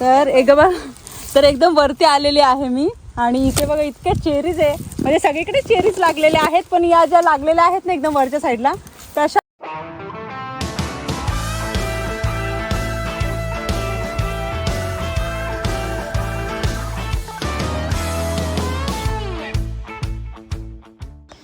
तर एक बघ तर एकदम वरती आलेली आहे मी. आणि इथे बघा इतक्या चेरीज आहे. म्हणजे सगळीकडे चेरीज लागलेल्या आहेत पण या ज्या लागलेल्या आहेत ना एकदम वरच्या साईडला तशा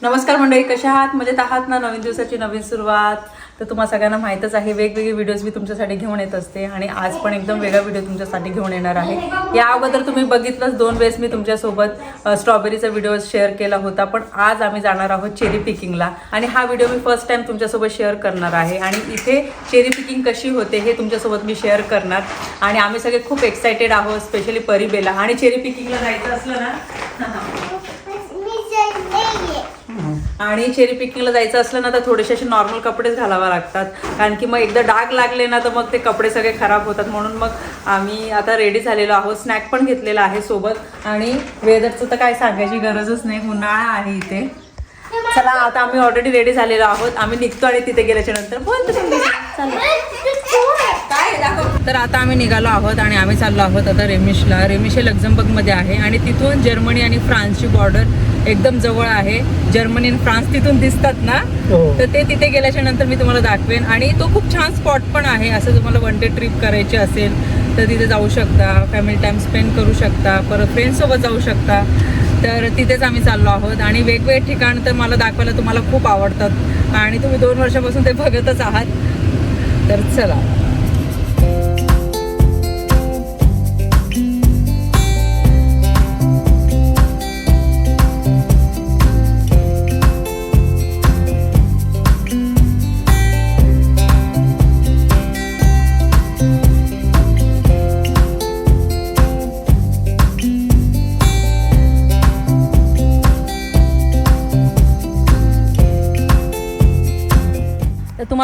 नमस्कार मंडळी कशा आहात? मजेत आहात ना? नवीन दिवसाची नवीन सुरुवात. तर तुम्हाला सगळ्यांना माहीतच आहे वेगवेगळे व्हिडिओज मी तुमच्यासाठी घेऊन येत असते आणि आज पण एकदम वेगळा व्हिडिओ तुमच्यासाठी घेऊन येणार आहे. या अगोदर तुम्ही बघितलंच दोन वेळेस मी तुमच्यासोबत स्ट्रॉबेरीचा व्हिडिओ शेअर केला होता पण आज आम्ही जाणार आहोत चेरी पिकिंगला आणि हा व्हिडिओ मी फर्स्ट टाइम तुमच्यासोबत शेअर करणार आहे. आणि इथे चेरी पिकिंग कशी होते हे तुमच्यासोबत मी शेअर करणार. आणि आम्ही सगळे खूप एक्सायटेड आहोत स्पेशली परिबेला आणि चेरी पिकिंगला जायचं असलं ना आणि चेरी पिकिंगला जायचं असलं ना तर थोडेसे असे नॉर्मल कपडेच घालावे लागतात. कारण की मग एकदा डाग लागले ना तर मग ते कपडे सगळे खराब होतात. म्हणून मग आम्ही आता रेडी झालेलो आहोत. स्नॅक पण घेतलेला आहे सोबत. आणि वेदरचं तर काय सांगायची गरजच नाही. उन्हाळा आहे इथे. चला आता आम्ही ऑलरेडी रेडी झालेलो आहोत. आम्ही निघतो आणि तिथे गेल्याच्यानंतर बोल तू चला. काय दाखव. तर आता आम्ही निघालो आहोत आणि आम्ही चाललो आहोत आता रेमिशला. रेमिश हे लक्झमबर्गमध्ये आहे आणि तिथून जर्मनी आणि फ्रान्सची बॉर्डर एकदम जवळ आहे. जर्मनी आणि फ्रान्स तिथून दिसतात ना? तर ते तिथे गेल्याच्यानंतर मी तुम्हाला दाखवेन. आणि तो खूप छान स्पॉट पण आहे. असं तुम्हाला वन डे ट्रिप करायची असेल तर तिथे जाऊ शकता. फॅमिली टाईम स्पेंड करू शकता. परत फ्रेंड्ससोबत जाऊ शकता. तर तिथेच आम्ही चाललो आहोत. आणि वेगवेगळे ठिकाण तर मला दाखवायला तुम्हाला खूप आवडतात. आणि तुम्ही दोन वर्षापासून ते बघतच आहात. तर चला.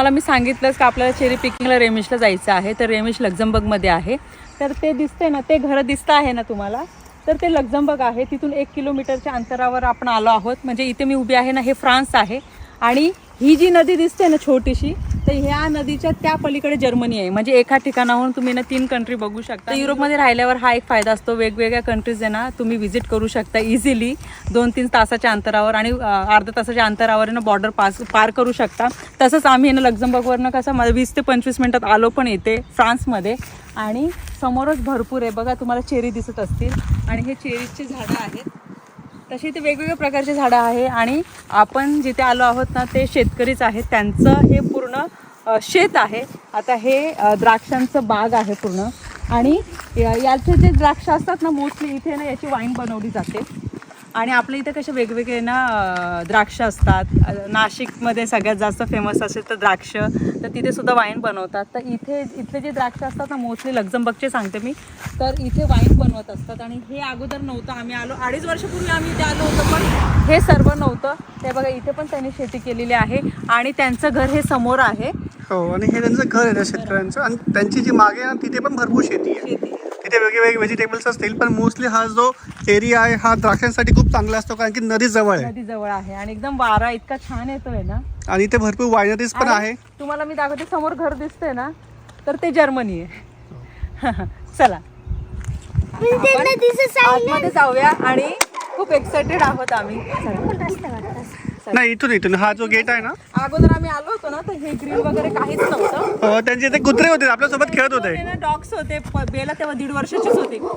तुम्हाला मी सांगितलंच का आपल्याला चेरी पिकिंगला रेमिशला जायचं आहे तर रेमिश लक्झमबर्गमध्ये आहे. तर ते दिसते ना ते घरं दिसतं आहे ना तुम्हाला? तर ते लक्झमबर्ग आहे तिथून एक किलोमीटरच्या अंतरावर आपण आलो आहोत. म्हणजे इथे मी उभी आहे ना हे फ्रान्स आहे. आणि ही जी नदी दिसते ना छोटीशी तर ह्या नदीच्या त्या पलीकडे जर्मनी आहे. म्हणजे एका ठिकाणाहून तुम्ही ना तीन कंट्री बघू शकता. युरोपमध्ये राहिल्यावर हा एक फायदा असतो. वेगवेगळ्या कंट्रीज आहे ना तुम्ही व्हिजिट करू शकता इझिली दोन तीन तासाच्या अंतरावर आणि अर्ध्या तासाच्या अंतरावर ना बॉर्डर पास पार करू शकता. तसंच आम्ही ना लक्झमबर्गवरनं कसं मला वीस ते पंचवीस मिनटात आलो पण येते फ्रान्समध्ये. आणि समोरच भरपूर आहे. बघा तुम्हाला चेरी दिसत असतील. आणि हे चेरीचे झाडं आहेत. तशी इथे वेगवेगळ्या प्रकारचे झाडं आहे आणि आपण जिथे आलो आहोत ना ते शेतकरीच आहेत. त्यांचं हे पूर्ण शेत आहे. आता हे द्राक्षांचं बाग आहे पूर्ण. आणि याचे जे द्राक्ष असतात ना मोस्टली इथे ना याची वाईन बनवली जाते. आणि आपल्या इथे कसे वेगवेगळे ना द्राक्ष असतात. नाशिकमध्ये सगळ्यात जास्त फेमस असेल तर द्राक्ष. तर तिथे सुद्धा वाईन बनवतात. तर इथे इथले जे द्राक्ष असतात ना मोस्टली लक्झमबर्गचे सांगते मी. तर इथे वाईन बनवत असतात. आणि हे अगोदर नव्हतं. आम्ही आलो अडीच वर्षापूर्वी आम्ही इथे आलो होतो पण हे सर्व नव्हतं. ते बघा इथे पण त्यांनी शेती केलेली आहे. आणि त्यांचं घर हे समोर आहे. हो आणि हे त्यांचं घर आहे त्या शेतकऱ्यांचं. आणि त्यांची जी मागे आहे ना तिथे पण भरपूर शेती आहे. शेती तिथे वेगवेगळे व्हेजिटेबल्स असतील पण मोस्टली हा जो एरिया आहे हा द्राक्षांसाठी खूप चांगला असतो कारण की नदी जवळ आहे. नदी जवळ आहे आणि एकदम वारा इतका छान येतोय ना. आणि इथे भरपूर वायनरीज पण आहे. तुम्हाला मी दाखवते समोर घर दिसतंय ना तर ते जर्मनी आहे. चला. आतमध्ये जाऊया आणि खूप एक्साइटेड आहोत आम्ही. नाही इथून इथून. हा जो गेट आहे ना? अगोदर आम्ही आलो होतो ना तर हे ग्रिल वगैरे काहीच नव्हतं. अं, त्यांचे इथे कुत्रे होते आपल्यासोबत खेळत होते. डॉग्स होते प- बेला तेव्हा दीड वर्षाचीच होती.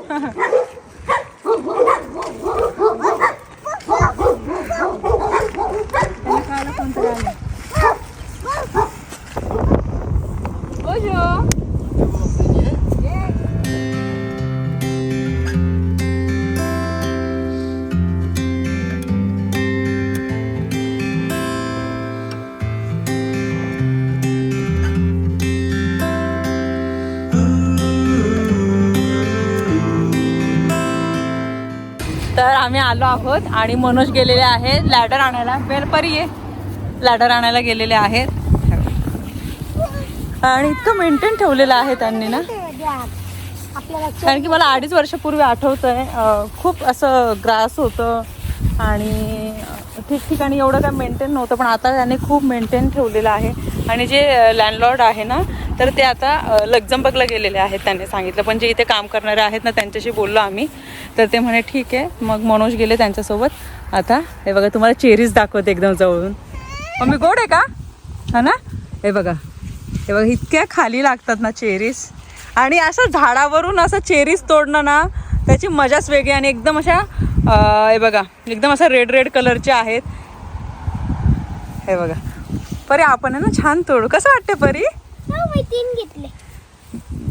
त्यांना खायला कोणतरी आम्ही आलो आहोत आणि मनोज गेलेले आहेत. लॅडर आणायला. बेलपरी ये लॅडर आणायला गेलेले आहेत. आणि इतकं मेंटेन ठेवलेलं आहे त्यांनी ना. कारण की मला अडीच वर्षापूर्वी आठवतं आहे खूप असं ग्रास होतं आणि ठिकठिकाणी एवढं काय मेंटेन नव्हतं पण आता त्याने खूप मेंटेन ठेवलेलं आहे. आणि जे लँडलॉर्ड आहे ना तर ते आता लक्झमबर्गला गेलेले आहेत त्यांनी सांगितलं. पण जे इथे काम करणारे आहेत ना त्यांच्याशी बोललो आम्ही. तर ते म्हणे ठीक आहे. मग मनोज गेले त्यांच्यासोबत. आता हे बघा तुम्हाला चेरीज दाखवते एकदम जवळून. मम्मी गोड आहे का? हा ना? हे बघा. हे बघा इतक्या खाली लागतात ना चेरीज. आणि असं झाडावरून असं चेरीज तोडणं ना त्याची मजाच वेगळी. आणि एकदम अशा हे बघा एकदम असं रेड रेड कलरचे आहेत. हे बघा. परी आपण आहे ना छान तोडू. कसं वाटते परी? मी तीन घेतले.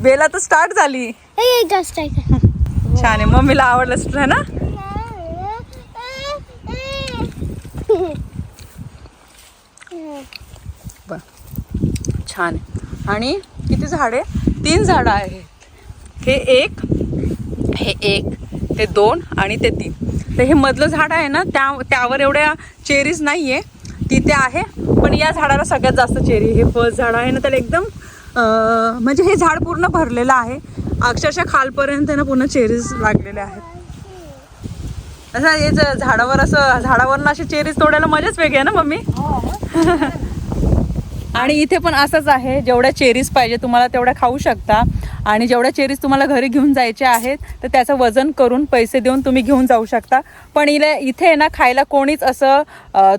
बेला तर स्टार्ट झाली. हे जास्त आहे छान आहे मम्मीला आवडलं है ना? बर. छान आहे. आणि किती झाडे? तीन झाडं आहेत. हे एक हे एक ते दोन आणि ते तीन. तर हे मधलं झाड आहे ना त्या त्यावर एवढ्या चेरीज नाही आहे तिथे आहे. पण या झाडाला सगळ्यात जास्त चेरी हे फळ झाड आहे ना त्याला एकदम म्हणजे हे झाड पूर्ण भरलेलं आहे. अक्षरशः खालपर्यंत ना पूर्ण चेरीज लागलेले आहेत. असं हे झाडावर असं झाडावरनं अशी चेरीज तोडायला मजाच वेगळी आहे ना मम्मी? हो, आणि इथे पण असंच आहे जेवढ्या चेरीज पाहिजे तुम्हाला तेवढ्या खाऊ शकता. आणि जेवढ्या चेरीज तुम्हाला घरी घेऊन जायच्या आहेत तर त्याचं वजन करून पैसे देऊन तुम्ही घेऊन जाऊ शकता. पण इले इथे ना खायला कोणीच असं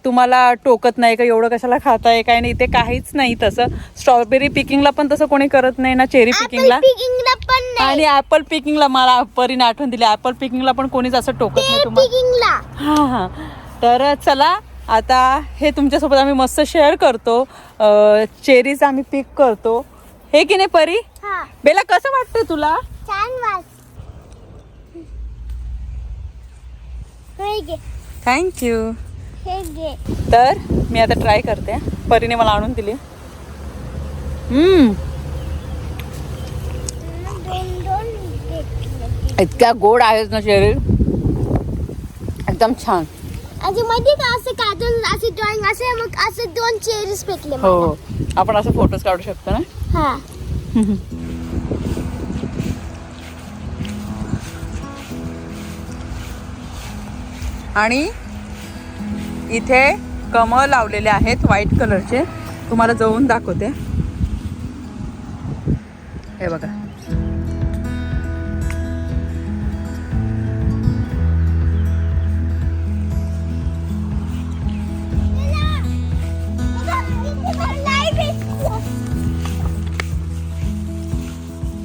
तुम्हाला टोकत नाही का एवढं कशाला खाताय काय नाही इथे काहीच नाही तसं. स्ट्रॉबेरी पिकिंगला पण तसं कोणी करत नाही ना चेरी पिकिंगला आणि ऍपल पिकिंगला मला परीने आठवण दिली ऍपल पिकिंगला पण कोणीच असं टोकत नाही तुम्हाला. हां हां. तर चला आता हे तुमच्यासोबत आम्ही मस्त शेअर करतो. चेरीज आम्ही पिक करतो. हे की नाही परी? हा. बेला कसं वाटतंय तुला? थँक्यू तर मी आता ट्राय करते. परीने मला आणून दिली. इतक्या गोड आहेत ना चेरी एकदम छान. असे मध्ये का असे काढून असे ड्रॉइंग असे मग असे दोन चेरीज पेटले हो आपण असं फोटोज काढू शकतो ना? हा. आणि इथे कमळ लावलेले आहेत व्हाईट कलरचे तुम्हाला जवळून दाखवते. हे बघा.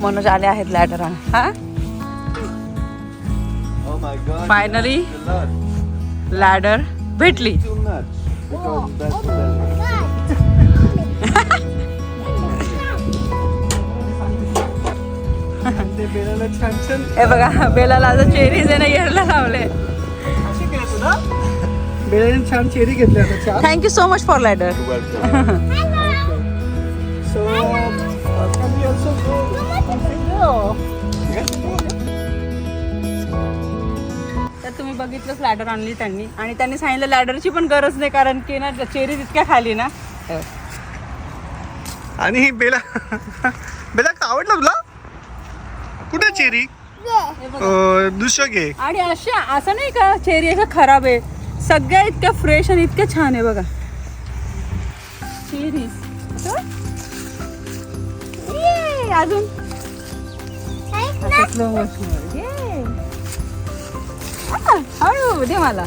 मनोज आले आहेत लॅडर हा? Oh. You're nuts. लॅडर भेटली. हे बघा बेलाला आता चेरीज आहे ना येरला लावले. बेलाने छान चेरी घेतली आता चार. Thank you so much for ladder. So go? तर तुम्ही बघितलंच लॅडर आणली त्यांनी. आणि त्यांनी सांगितलं लॅडरची पण गरज नाही कारण की ना चेरीज इतक्या खाली ना. आणि ही बेला बेला आवडलं तुला? कुठे चेरी? दुसरं घे. आणि अशा असं नाही का चेरी का खराब आहे. सगळ्या इतक्या फ्रेश आणि इतक्या छान आहे बघा. चेरीज अजून. आ, हळू दे मला.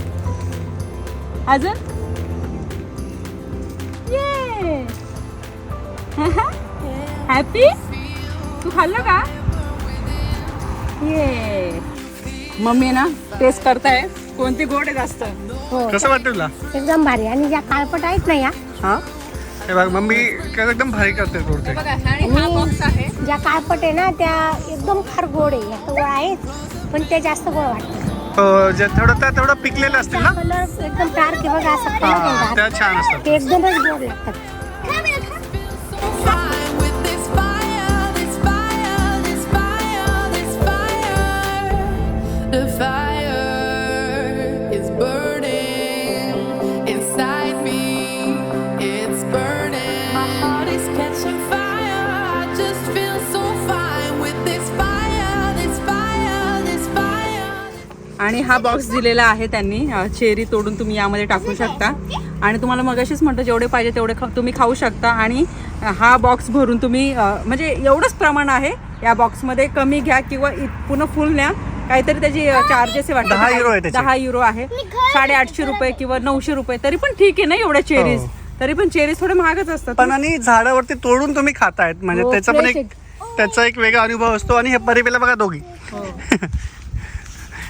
अजून? हॅपी तू खाल्लं का? ये. मम्मी ना टेस्ट करताय. कोणती गोड आहे जास्त? हो. कसं वाटतं तुला? एकदम भारी. आणि ज्या काळपट आहेत ना या? हा? हे बघ मम्मी काय एकदम भारी करते तोडते बघा आणि हा बॉक्स आहे. ज्या काळपट आहे ना त्या एकदम फार गोड आहे. या गोड आहेत पण ते जास्त गोड वाटतात. अं, जे थोडं त्या तेवढं पिकलेलं असतील ना? कलर एकदम डार्क आहे बघा असं हा त्या. छान असतात. ते एकदमच गोड लागतात. आणि हा बॉक्स दिलेला आहे त्यांनी. चेरी तोडून तुम्ही यामध्ये टाकू शकता. आणि तुम्हाला मगाशीच म्हटलं जेवढे पाहिजे तेवढे खा तुम्ही खाऊ शकता. आणि हा बॉक्स भरून तुम्ही म्हणजे एवढंच प्रमाण आहे या बॉक्समध्ये कमी घ्या किंवा पुन्हा फुल न्या. काहीतरी त्याची चार्जेस वाटतं दहा युरो आहे साडेआठशे रुपये किंवा नऊशे रुपये. तरी पण ठीक आहे ना एवढ्या चेरीज हो. तरी पण चेरीज थोडे महागच असतात. पण आणि झाडावरती तोडून तुम्ही खातायत. म्हणजे हो, त्याचा पण एक त्याचा एक वेगळा अनुभव असतो आणि हे परिबेला बघा दोघी. हो.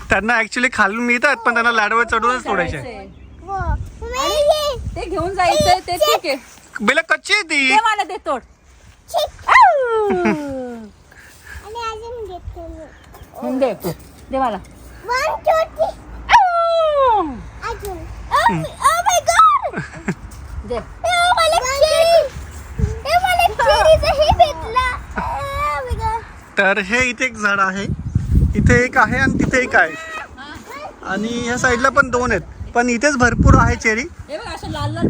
त्यांना ऍक्च्युली खालून मिळतात पण त्यांना लाडवर चढूनच तोडायचे ते घेऊन जायचंय ते ठीक आहे. बेला कच्ची आहे ती. ते मला दे तोड. हं, दे दे मला. दे. तर हे इथे एक झाड आहे. इथे एक आहे आणि तिथे एक आहे. आणि ह्या साईडला पण दोन आहेत. पण इथेच भरपूर आहे चेरी. लाल लाल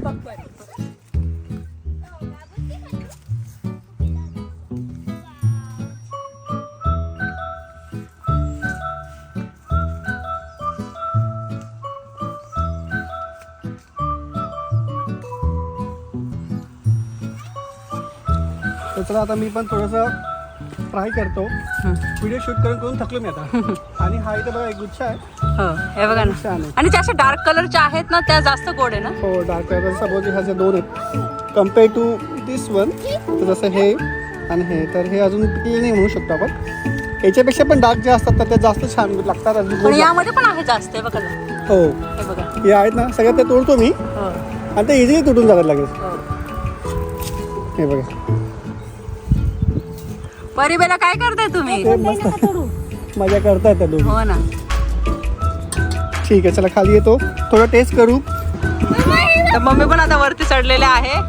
आता मी पण थोडंसं ट्राय करतो. व्हिडिओ शूट करून करून थकलो मी आता. आणि हा इथे बघा एक गुच्छ आहे. हो हे बघा ना. छान आहे. आणि त्या अशा डार्क कलरच्या आहेत ना त्या जास्त गोड आहे ना? हो डार्क कलर सपोज ह्याचे दोन आहेत. कंपेअर टू दिस वन तर जसं हे आणि हे. तर हे अजून पिकले नाही म्हणू शकतो आपण. याच्यापेक्षा पण डार्क जे असतात तर ते जास्त छान लागतात. अजून पण. यामध्ये पण आहे जास्त हे बघा ना. हो. हे बघा. हे आहेत ना सगळ्यात ते तोडतो मी. हो. आणि ते इझिली तुटून जातात लगेच हो. हे बघा. परिबेला काय करताय तुम्ही? ते मस्त. मजा करतायत त्या दोघी. हो ना. ठीक आहे चला खाली येतो. थोडं टेस्ट करू. तर मम्मी पण आता वरती चढलेले आहे.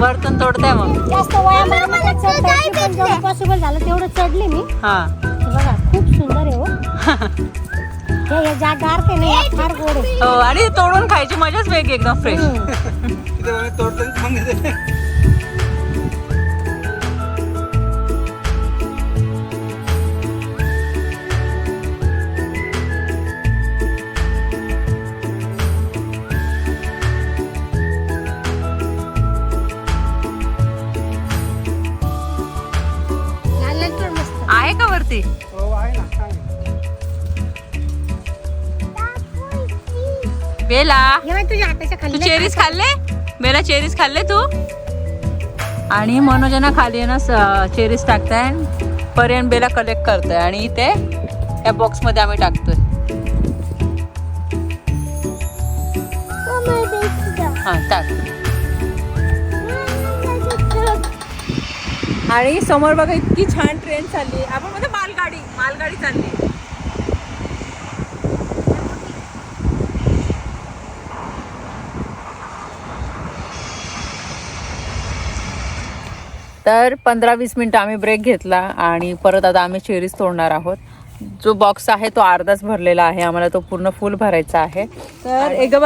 वरतून तोडताय मग जास्त वयामध्ये मला चढता येत नाही, पण जेवढं पॉसिबल झालं तेवढं चढले मी. हा. हे बघा खूप सुंदर आहे हो. हे- हे ज्या डार्क आहे ना या फार गोड आहे. हो आणि तोडून खायची मजाच वेगळी एकदम फ्रेश लाल बेला हे तुझ्या हाताच्या तू खाली चेरीज खाल्ले? बेला चेरीज खाल्ले तू? आणि मनोजना खाली आहे ना चेरीज टाकताय पर्यंत बेला कलेक्ट करताय. आणि इथे या बॉक्समध्ये आम्ही टाकतोय. हा टाक. आणि समोर बघा इतकी छान ट्रेन चालली. आपण मध्ये मालगाडी. मालगाडी चालली. तर पंधरा वीस मिनटं आम्ही ब्रेक घेतला आणि परत आता आम्ही चेरीज तोडणार आहोत. जो बॉक्स आहे तो अर्धाच भरलेला आहे. आम्हाला तो पूर्ण फुल भरायचा आहे. तर एकदम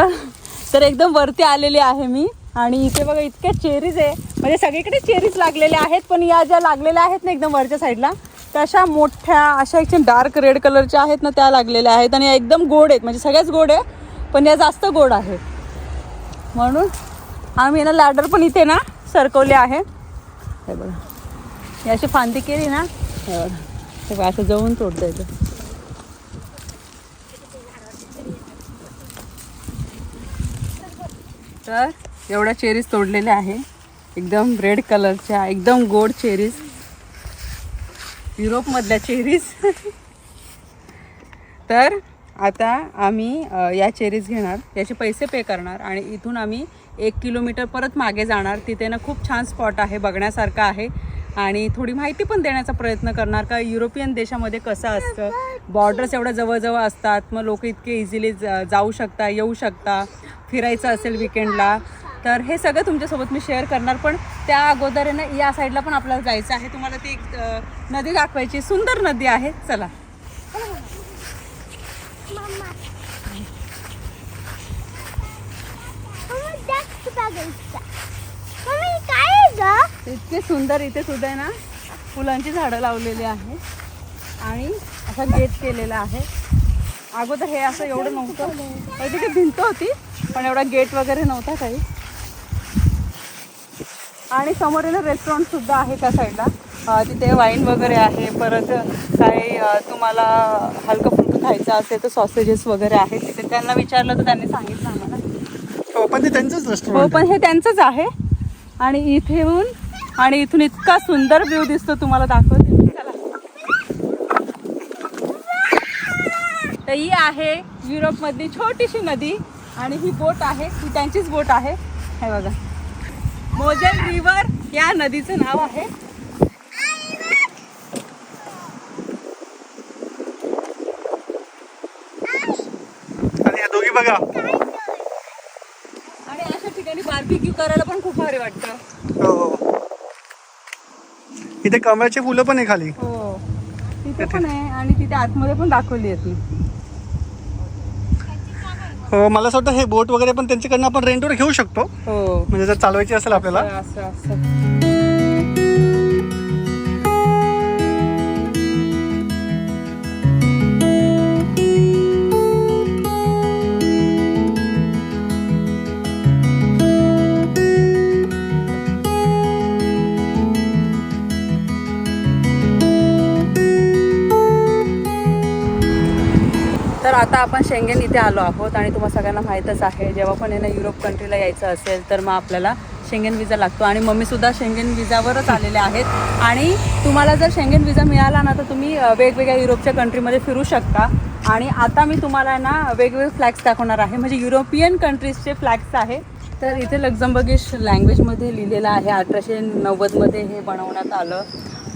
तर एकदम वरती आलेली आहे मी. आणि इथे बघा इतक्या चेरीज आहे. म्हणजे सगळीकडे चेरीज लागलेल्या आहेत पण या ज्या लागलेल्या आहेत ना एकदम वरच्या साईडला तशा मोठ्या अशा एकदम डार्क रेड कलरच्या आहेत ना त्या लागलेल्या आहेत. आणि या एकदम गोड आहेत. म्हणजे सगळ्याच गोड आहे पण या जास्त गोड आहेत. म्हणून आम्ही ना लॅडर पण इथे ना सरकवले आहे. हे बघा. ही अशी फांदी केली ना? हे बघा. हे बघा असं जवळून तोडता येतं तर एवढ्या चेरीज तोडलेल्या आहे. एकदम रेड कलरच्या एकदम गोड चेरीज. युरोपमधल्या चेरीज. तर आता आम्ही या चेरीज घेणार. याचे पैसे पे करणार आणि इथून आम्ही एक किलोमीटर परत मागे जाणार. तिथे ना खूप छान स्पॉट आहे बघण्यासारखं आहे. आणि थोडी माहिती पण देण्याचा प्रयत्न करणार का युरोपियन देशामध्ये कसं असतं? बॉर्डर्स एवढ्या जवळजवळ असतात मग लोक इतके इझिली जाऊ शकता येऊ शकता फिरायचं असेल विकेंडला तर हे सगळं तुमच्यासोबत मी शेअर करणार पण त्या अगोदर ना या साईडला पण आपल्याला जायचं आहे. तुम्हाला ती एक नदी दाखवायची सुंदर नदी आहे. चला. काय इतके सुंदर इथे सुद्धा आहे ना फुलांची झाडं लावलेली आहे. आणि असा गेट केलेला आहे. अगोदर हे असं एवढं नव्हतं. तिथे भिंत होती पण एवढा गेट वगैरे नव्हता काही. आणि समोर येणं रेस्टॉरंट सुद्धा आहे त्या साईडला तिथे वाईन वगैरे आहे. परत काही तुम्हाला हलकं फुलकं खायचं असेल तर सॉसेजेस वगैरे आहेत. तिथे त्यांना विचारलं तर त्यांनी सांगितलं. पण ते त्यांचंच हो रेस्टॉरंट पण हे त्यांचंच आहे. आणि इथे येऊन आणि इथून इतका सुंदर व्ह्यू दिसतो तुम्हाला दाखवते. चला. तर ही आहे युरोपमधली छोटीशी नदी आणि ही बोट आहे ही त्यांचीच बोट आहे. हे बघा. मोजेल रिव्हर या नदीचं नाव आहे आणि या दोघी बघा आणि अशा बार्बिक्यू करायला पण खूप भारी वाटतं. हो इथे कमळाची फुलं पण आहे खाली. हो. तिथे पण आहे आणि तिथे आतमध्ये पण दाखवली आहे ती. हो मला असं वाटतं हे बोट वगैरे पण त्यांच्याकडनं आपण रेंटवर घेऊ शकतो. हो. म्हणजे जर चालवायची असेल आपल्याला. असं असं. आता आपण शेंगेन इथे आलो आहोत आणि तुम्हाला सगळ्यांना माहीतच आहे जेव्हा पण यांना युरोप कंट्रीला यायचं असेल तर मग आपल्याला शेंगेन विजा लागतो. आणि मम्मीसुद्धा शेंगेन विजावरच आलेले आहेत. आणि तुम्हाला जर शेंगेन विजा मिळाला ना तर तुम्ही वेगवेगळ्या युरोपच्या कंट्रीमध्ये फिरू शकता. आणि आता मी तुम्हाला ना वेगवेगळे फ्लॅग्स दाखवणार आहे. म्हणजे युरोपियन कंट्रीजचे फ्लॅग्स आहे. तर इथे लक्झमबर्गिश लँग्वेजमध्ये लिहिलेलं आहे. अठराशे नव्वदमध्ये हे बनवण्यात आलं.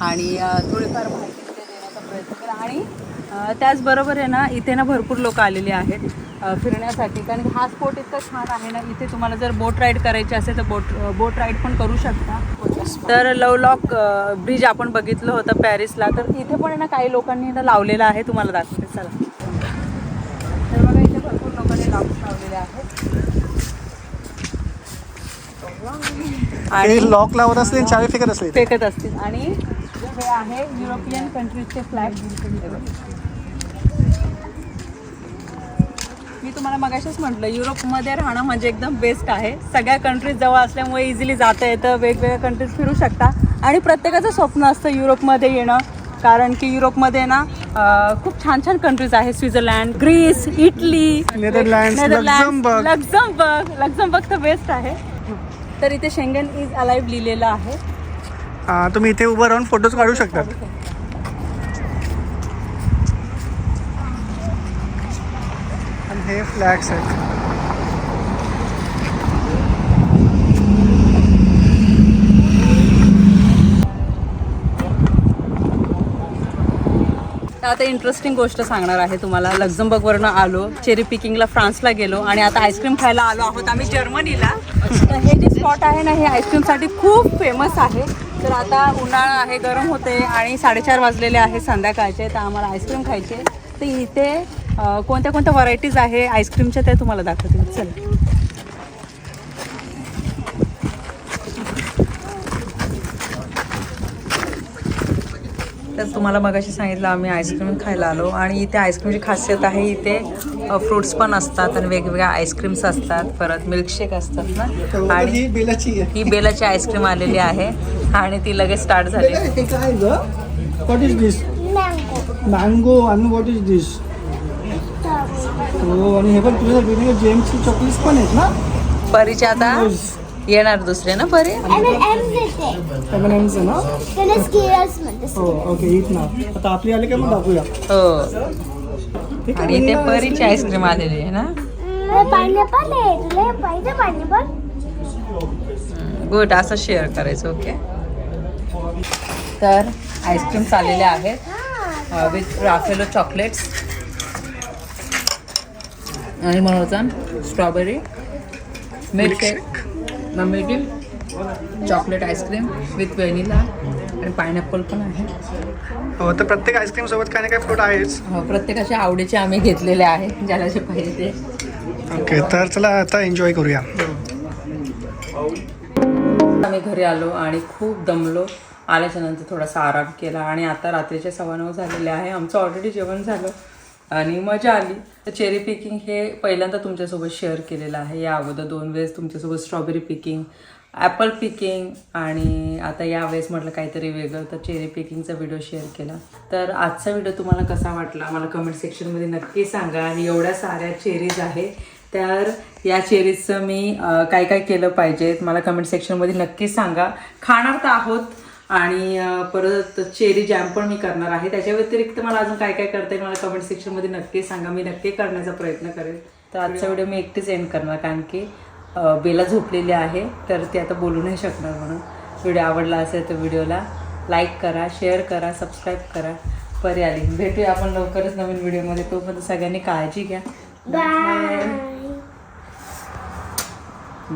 आणि थोडीफार माहिती तिथे देण्याचा प्रयत्न केला आणि त्याचबरोबर आहे ना इथे ना भरपूर लोक आलेले आहेत फिरण्यासाठी. कारण हा स्पॉट इतका छान आहे ना इथे तुम्हाला जर बोट राईड करायची असेल तर बोट बोट राईड पण करू शकता. तर लवलॉक ब्रिज आपण बघितलं होतं पॅरिसला तर इथे पण ना काही लोकांनी ना लावलेलं आहे. तुम्हाला दाखवते चला. तर बघा इथे भरपूर लोकांनी लावून लावलेले आहेत. हे लॉक लावत आणि चावी फेकत असले फेकत असतील. आणि हे आहे युरोपियन कंट्रीजचे फ्लॅग. मी तुम्हाला मगाशीच म्हटलं युरोपमध्ये राहणं म्हणजे एकदम बेस्ट आहे. सगळ्या कंट्रीज जवळ असल्यामुळे इझिली जाता येतं वेगवेगळ्या कंट्रीज फिरू शकता. आणि प्रत्येकाचं स्वप्न असतं युरोपमध्ये येणं कारण की युरोपमध्ये ना खूप छान छान कंट्रीज आहेत. Switzerland Greece Italy Netherlands, Luxembourg. Luxembourg. Luxembourg तर बेस्ट आहे. तर इथे शेंगन इज अलाइव्ह लिहिलेलं आहे. तुम्ही इथे उभं राहून फोटोज काढू शकतात. आणि हे फ्लॅग्स आहेत. तर आता इंटरेस्टिंग गोष्ट सांगणार आहे तुम्हाला. लक्झमबर्गवरनं आलो चेरी पिकिंगला फ्रान्सला गेलो आणि आता आईस्क्रीम खायला आलो आहोत आम्ही जर्मनीला. तर हे जे स्पॉट आहे ना हे आईस्क्रीमसाठी खूप फेमस आहे. तर आता उन्हाळा आहे गरम होते आणि साडेचार वाजलेले आहे संध्याकाळचे तर आम्हाला आईस्क्रीम खायचे तर इथे कोणत्या कोणत्या व्हरायटीज आहे आईस्क्रीमच्या त्या तुम्हाला दाखवते. चल. तर तुम्हाला मगाशी सांगितलं आम्ही आईस्क्रीम खायला आलो. आणि इथे आईस्क्रीमची खासियत आहे इथे फ्रुट्स पण असतात आणि वेगवेगळ्या आईस्क्रीम्स असतात. परत मिल्कशेक असतात ना. आणि ही बेलाची आहे. ही बेलाची आईस्क्रीम आलेली आहे. आणि ती लगेच स्टार्ट झाली. हे काय ग? व्हॉट इज दिस मँगो आणि व्हॉट इज दिस हो आणि हे पण तुझ्या जेम्सची चॉकलेट्स पण आहेत ना? परीच्या आता? येणार दुसरे ना परी M देते. एम एन ना? हो ओके ना. आता आपली आले का मग दाखवूया? हो. आणि इथे परीची आईस्क्रीम आलेली आहे ना? हे गुड असं शेअर करायचं ओके तर आईस्क्रीम्स आलेले आहेत. विथ राफेलो चॉकलेट्स आणि म्हणून स्ट्रॉबेरी मम्मीची chocolate ice cream with vanilla and pineapple पण आहे. हो तर प्रत्येक आईस्क्रीम सोबत काही ना काही फ्रूट आहेच. हो, प्रत्येकाच्या आवडीचे आम्ही घेतलेले आहे ज्याला जे पाहिजे ते. ओके तर चला आता एन्जॉय करूया. आम्ही घरी आलो आणि खूप दमलो. आल्याच्यानंतर थोडासा आराम केला आणि आता रात्रीचे सव्वा नऊ झालेले आहे. आमचं ऑलरेडी जेवण झालं. आणि मजा आली. तर चेरी पिकिंग हे पहिल्यांदा तुमच्यासोबत शेअर केलेलं आहे. या अगोदर दोन वेळेस तुमच्यासोबत स्ट्रॉबेरी पिकिंग ॲपल पिकिंग आणि आता यावेळेस म्हटलं काहीतरी वेगळं. तर चेरी पिकिंगचा व्हिडिओ शेअर केला. तर आजचा व्हिडिओ तुम्हाला कसा वाटला? मला कमेंट सेक्शनमध्ये नक्की सांगा. आणि एवढ्या साऱ्या चेरीज आहे. तर या चेरीजचं मी काय काय केलं पाहिजेत मला कमेंट सेक्शनमध्ये नक्की सांगा. खाणार तर आहोत आणि परत चेरी जॅम पण मी करणार आहे. त्याच्या व्यतिरिक्त मला अजून काय काय करता येईल मला कमेंट सेक्शनमध्ये नक्की सांगा. मी नक्की करण्याचा प्रयत्न करेन तर आजचा व्हिडिओ मी एकटीच एंड करणार. कारण की बेला झोपलेली आहे. तर ती आता बोलू नाही शकणार म्हणून. व्हिडिओ आवडला असेल तर व्हिडिओला लाईक करा शेअर करा सबस्क्राईब करा. पर्याली भेटूया आपण लवकरच नवीन व्हिडिओमध्ये तोपर्यंत सगळ्यांनी काळजी घ्या. बाय